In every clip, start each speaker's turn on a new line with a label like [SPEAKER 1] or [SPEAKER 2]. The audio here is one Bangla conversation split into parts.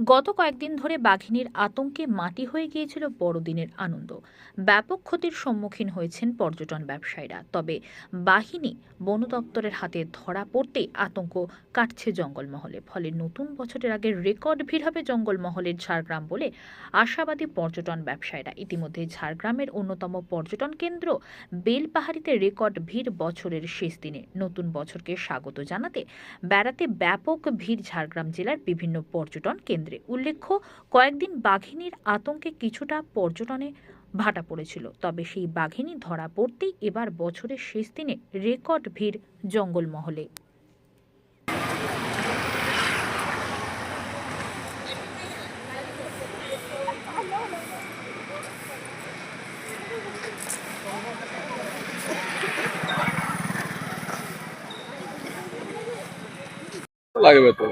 [SPEAKER 1] গত কয়েকদিন ধরে বাঘিনীর আতঙ্কে মাটি হয়ে গিয়েছিল বড়দিনের আনন্দ। ব্যাপক ক্ষতির সম্মুখীন হয়েছেন পর্যটন ব্যবসায়ীরা। তবে বাহিনী বন দপ্তরের হাতে ধরা পড়তে আতঙ্ক কাটছে জঙ্গলমহলে। ফলে নতুন বছরের আগে রেকর্ড ভিড় হবে জঙ্গলমহলের ঝাড়গ্রাম বলে আশাবাদী পর্যটন ব্যবসায়ীরা। ইতিমধ্যে ঝাড়গ্রামের অন্যতম পর্যটন কেন্দ্র বেলপাহাড়িতে রেকর্ড ভিড় বছরের শেষ দিনে। নতুন বছরকে স্বাগত জানাতে বেড়াতে ব্যাপক ভিড় ঝাড়গ্রাম জেলার বিভিন্ন পর্যটন কেন্দ্রে উল্লেখ্য, কয়েকদিন বাঘিনীর আতঙ্কে কিছুটা পর্যটনে ভাটা পড়েছিল। তবে সেই বাঘিনী ধরা পড়তেই এবার বছরের শেষ দিনে রেকর্ড ভিড় জঙ্গলমহলে।
[SPEAKER 2] লাগবে তো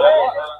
[SPEAKER 2] Hey!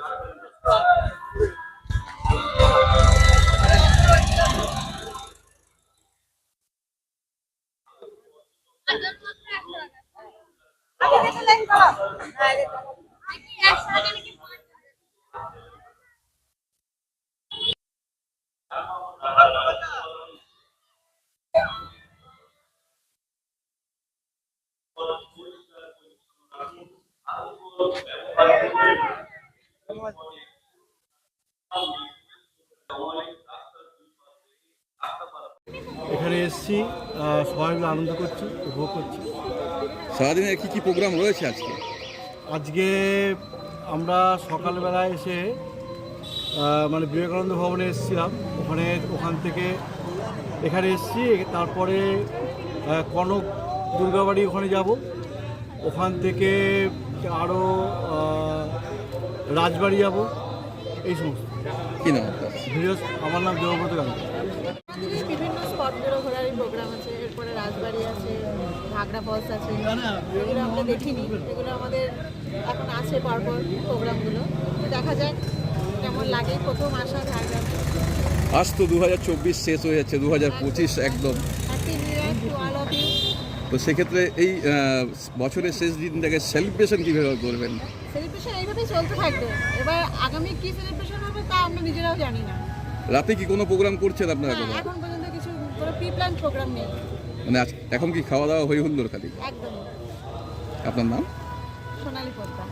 [SPEAKER 3] ধন্যবাদ এখানে এসেছি সবাই মিলে আনন্দ করছি উপভোগ করছি।
[SPEAKER 2] সারাদিনে কি কি প্রোগ্রাম রয়েছে আজকে?
[SPEAKER 3] আজকে আমরা সকালবেলা এসে মানে বিবেকানন্দ ভবনে এসেছিলাম। ওখানে ওখান থেকে এখানে এসেছি তারপরে কনক দুর্গাবাড়ি ওখানে যাব। ওখান থেকে আরও রাজবাড়ি যাব। এই সমস্ত।
[SPEAKER 2] কি নাম?
[SPEAKER 3] আমার নাম দেবব্রত গান্ধী
[SPEAKER 4] স্পটগুলো ঘোরার প্রোগ্রাম আছে এরপরে রাজবাড়ি আছে ঘাগড়া ফলস আছে এগুলো আমরা দেখিনি। এগুলো আমাদের এখন আছে পরপর প্রোগ্রামগুলো। দেখা যাক কেমন লাগে। প্রথম আসা ঝাড়গ্রামে
[SPEAKER 2] আজ তো দু হাজার চব্বিশ শেষ হয়ে যাচ্ছে দু
[SPEAKER 4] হাজার পঁচিশ একদম। অফ ইউ
[SPEAKER 2] তো সেক্ষেত্রে এই বছরের শেষ দিনটাকে সেলিব্রেশন কীভাবে করবেন?
[SPEAKER 4] সেলিব্রেশন এইভাবেই চলতে থাকবে। এবার আগামী কি সেলিব্রেশন হবে তা আমরা নিজেরাও জানি না।
[SPEAKER 2] রাতে কি কোনো প্রোগ্রাম করছেন আপনারা
[SPEAKER 4] এখন কোনো প্রি প্ল্যান প্রোগ্রাম নেই।
[SPEAKER 2] মানে এখন কি খাওয়া দাওয়া হয়ে হুল্লোর খালি?
[SPEAKER 4] একদম
[SPEAKER 2] আপনার নাম?
[SPEAKER 4] সোনালি পদ্মা।